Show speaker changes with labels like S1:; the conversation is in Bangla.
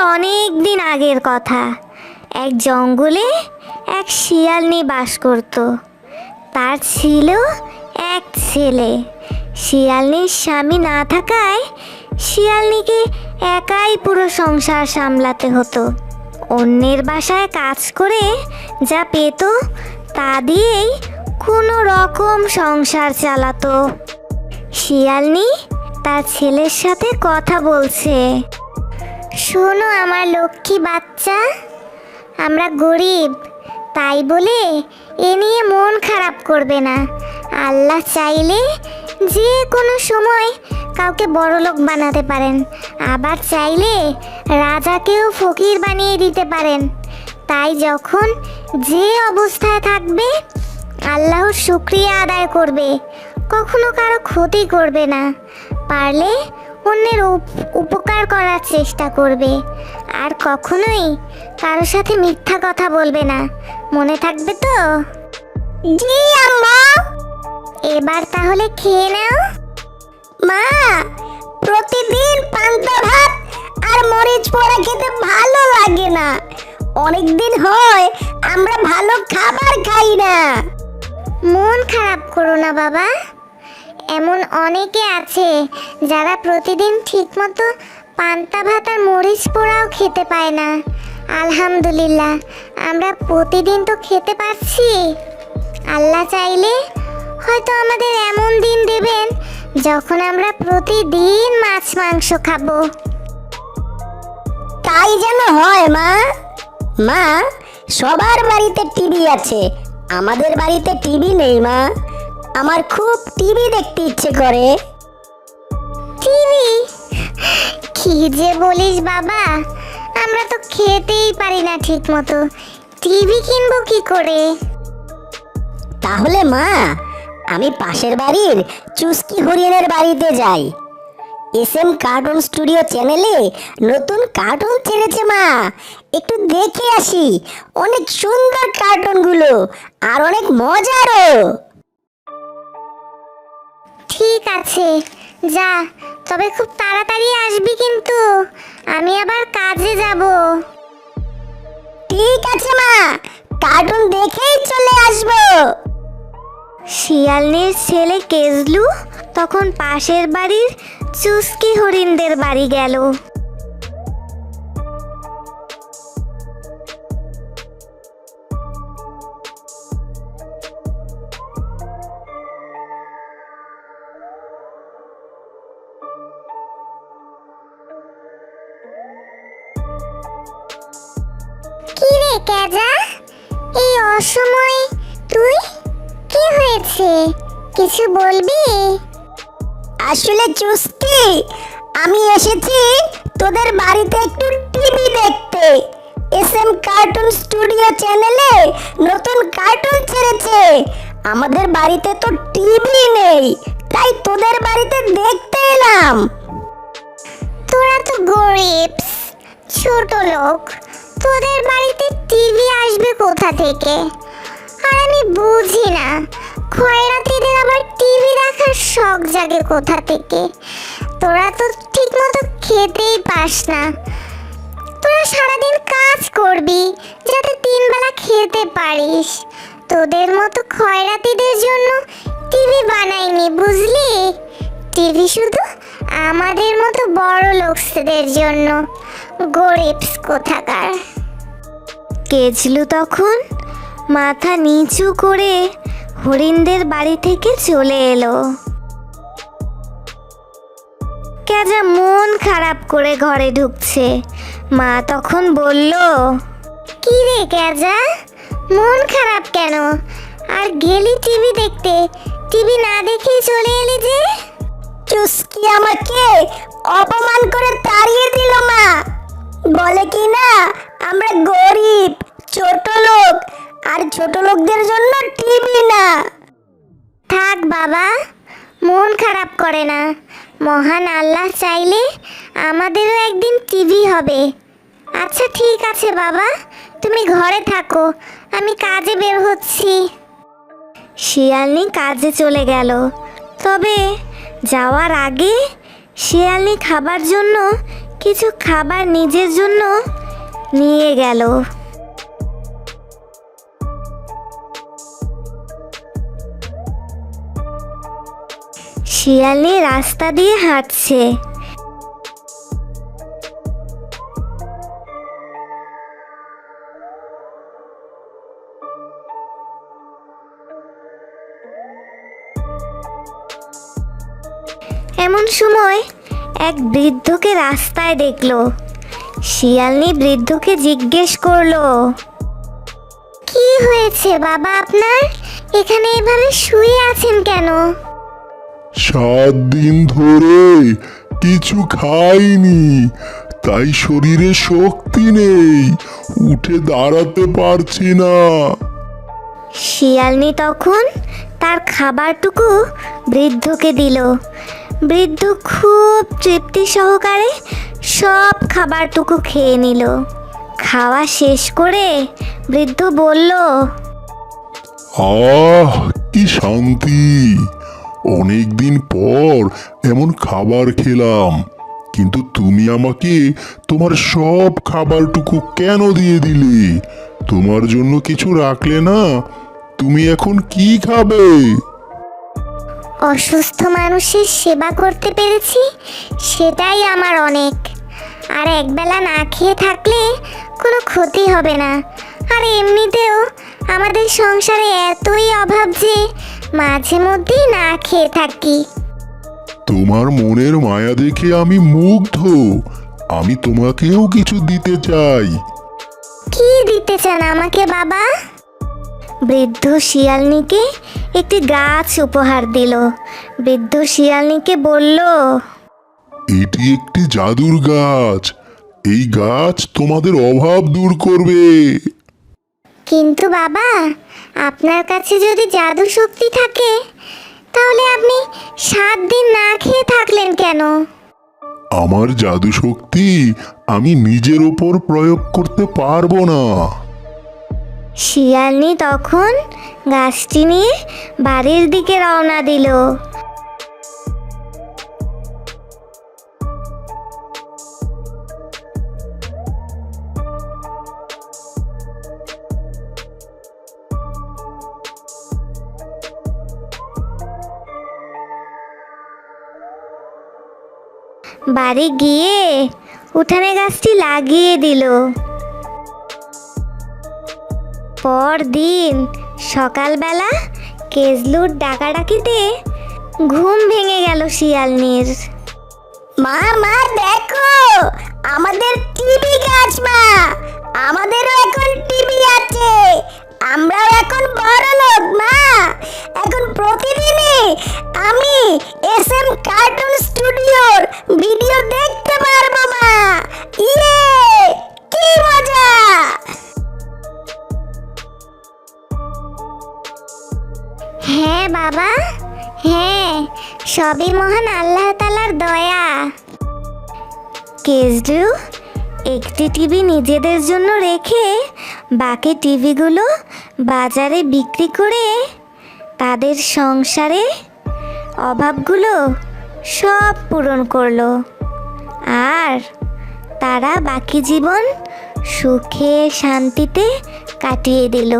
S1: অনেক দিন আগের কথা। এক জঙ্গলে এক শিয়ালনি বাস করত। তার ছিল এক ছেলে। শিয়ালনির স্বামী না থাকায় শিয়ালনিকে একাই পুরো সংসার সামলাতে হতো। অন্যের বাসায় কাজ করে যা পেত, তা দিয়েই কোনো রকম সংসার চালাতো। শিয়ালনি তার ছেলের সাথে কথা বলছে। শোনো, আমার লক্ষ্মী বাচ্চা। আমরা গরিব, তাই বলে এ নিয়ে মন খারাপ করবে না। আল্লাহ চাইলে যে কোনো সময় কাউকে বড়লোক বানাতে পারেন। আবার চাইলে রাজাকেও ফকির বানিয়ে দিতে পারেন। তাই যখন যে অবস্থায় থাকবে, আল্লাহর শুক্রিয়া আদায় করবে। কখনো কারও ক্ষতি করবে না। পারলে অন্যের উপ- উপকার করার চেষ্টা করবে। আর কখনোই কারোর সাথে মিথ্যা কথা বলবে না। মনে থাকবে তো? জি আম্মা। এবার তাহলে খেয়ে নাও। মা প্রতিদিন পান্তা ভাত আর মরিচ পোড়া খেতে ভালো লাগে না। অনেক দিন হয় আমরা ভালো খাবার খাই না। মন খারাপ করো না বাবা। এমন অনেকে আছে যারা প্রতিদিন ঠিকমতো পান্তা ভাত আর মরিচ পোড়াও খেতে পায় না। আলহামদুলিল্লাহ, আমরা প্রতিদিন তো খেতে পাচ্ছি আল্লাহ চাইলে হয়তো আমাদের এমন দিন দেবেন যখন আমরা প্রতিদিন মাছ, মাংস খাব।
S2: তাই যেন হয়, মা। মা, সবার বাড়িতে টিভি আছে। আমাদের বাড়িতে টিভি নেই, মা। আমার খুব টিভি দেখতে ইচ্ছে করে।
S1: টিভি? কি যে বলিস বাবা, আমরা তো খেতেই পারি না ঠিক মতো টিভি কিনবো কি করে?
S2: তাহলে মা, আমি পাশের বাড়ির চুস্কি হরিণের বাড়িতে যাই। এস এম কার্টুন স্টুডিও চ্যানেলে নতুন কার্টুন ছেড়েছে মা। একটু দেখে আসি, অনেক সুন্দর কার্টুনগুলো আর অনেক মজারও।
S1: ঠিক আছে। যা তবে খুব তাড়াতাড়ি আসবি কিন্তু। আমি আবার কাজে যাব।
S2: ঠিক আছে মা কার্টুন দেখেই চলে আসব।
S1: শিয়ালনির ছেলে কেজলু তখন পাশের বাড়ির চুস্কি হরিণদের বাড়ি গেল। কেজা এই অসময়ে তুই কি হয়েছে? কিছু বলবি?
S2: আসলে চুস্কি আমি এসেছি তোদের বাড়িতে একটু টিভি দেখতে। এস এম কার্টুন স্টুডিও চ্যানেলে নতুন কার্টুন ছেড়েছে। আমাদের বাড়িতে তো টিভি নেই তাই তোদের বাড়িতে দেখতে এলাম।
S1: তোরা তো গরিব ছোট লোক। তোদের বাড়িতে টিভি আসবে কোথা থেকে? আর আমি বুঝি না। খয়রাতিদের আবার টিভি দেখার শখ জাগে কোথা থেকে? তোরা তো ঠিক মতো খেতেই পাস না। তোরা সারাদিন কাজ করবি যাতে তিন বেলা খেতে পারিস। তোদের মতো খয়রাতিদের জন্য টিভি বানাইনি, বুঝলি? টিভি শুধু আমাদের মতো বড় লোকদের জন্য। গরিব কোথাকার। কেজলু তখন, মাথা নিচু করে হরিণদের বাড়ি থেকে চলে এলো। কেজা মন খারাপ করে ঘরে ঢুকছে, মা তখন বলল, কি রে কেজা মন খারাপ কেন? আর গেলি টিভি দেখতে, টিভি না দেখেই চলে এলি যে?
S2: চুস্কি আমাকে অপমান করে তাড়িয়ে দিল মা। বলে কি না, আমরা গরিব, ছোট লোক, আর ছোট লোকদের জন্য টিভি না।
S1: থাক বাবা, মন খারাপ করে না। মহান আল্লাহ চাইলে আমাদেরও একদিন টিভি হবে। আচ্ছা ঠিক আছে বাবা, তুমি ঘরে থাকো, আমি কাজে বের হচ্ছি। শিয়ালনি কাজে চলে গেল। তবে যাওয়ার আগে শিয়ালনি খাবার জন্য
S3: কিছু খাবার নিজের জন্য নিয়ে গেল। শিয়ালনি রাস্তা দিয়ে হাঁটছে। এমন সময় এক বৃদ্ধকে রাস্তায় দেখল। শিয়ালনি বৃদ্ধকে জিজ্ঞেস করল কি হয়েছে বাবা আপনার? এখানে এভাবে শুয়ে আছেন কেন?
S4: সাত দিন ধরে কিছু খাইনি তাই শরীরে শক্তি নেই উঠে দাঁড়াতে পারছি না।
S3: শিয়ালনি তখন তার খাবারটুকু বৃদ্ধকে দিল। বৃদ্ধ খুব তৃপ্তি সহকারে সব খাবারটুকু খেয়ে নিল। খাওয়া শেষ করে বৃদ্ধ বলল,
S4: আহ, কি শান্তি। অনেক দিন পর এমন খাবার খেলাম। কিন্তু তুমি আমাকে তোমার সব খাবারটুকু কেন দিয়ে দিলে? তোমার জন্য কিছু রাখলে না? তুমি এখন কি খাবে?
S3: অসুস্থ মানুষের সেবা করতে পেরেছি সেটাই আমার অনেক। আর একবেলা না খেয়ে থাকলে কোনো ক্ষতি হবে না। আর এমনিতেও আমাদের সংসারে এতই অভাব যে মাঝে মধ্যেই না খেয়ে থাকি।
S4: তোমার মনের মায়া দেখে আমি মুগ্ধ। আমি তোমাকেও কিছু দিতে চাই।
S3: কি দিতে চান আমাকে বাবা? বৃদ্ধ শিয়ালনিকে একটি গাছ উপহার দিল। বৃদ্ধ শিয়ালনিকে বলল
S4: এটি একটি জাদুর গাছ। এই গাছ তোমাদের অভাব দূর করবে।
S3: কিন্তু বাবা আপনার কাছে যদি জাদু শক্তি থাকে তাহলে আপনি সাত দিন না খেয়ে থাকলেন কেন?
S4: আমার জাদু শক্তি আমি নিজের ওপর প্রয়োগ করতে পারব না।
S3: শিয়ালনি তখন গাছটি নিয়ে বাড়ির দিকে রওনা দিল। বাড়ি গিয়ে উঠানে গাছটি লাগিয়ে দিল। পরদিন সকালবেলা কেজলুর ডাকাডাকিতে ঘুম ভেঙে গেল শিয়ালনির।
S2: মা মা, দেখো, আমাদের টিভি গাছ, মা। আমাদেরও এখন টিভি আছে। আমরাও এখন বড় লোক, মা। এখন প্রতিদিনই আমি এস এম কার্টুন স্টুডিওর ভিডিও দেখতে পারব, মা। ইয়ে!
S3: বাবা। হ্যাঁ সবই মহান আল্লাহ তালার দয়া। কেজলু একটি টিভি নিজেদের জন্য রেখে বাকি টিভিগুলো বাজারে বিক্রি করে তাদের সংসারে অভাবগুলো সব পূরণ করল। আর তারা বাকি জীবন সুখে শান্তিতে কাটিয়ে দিল।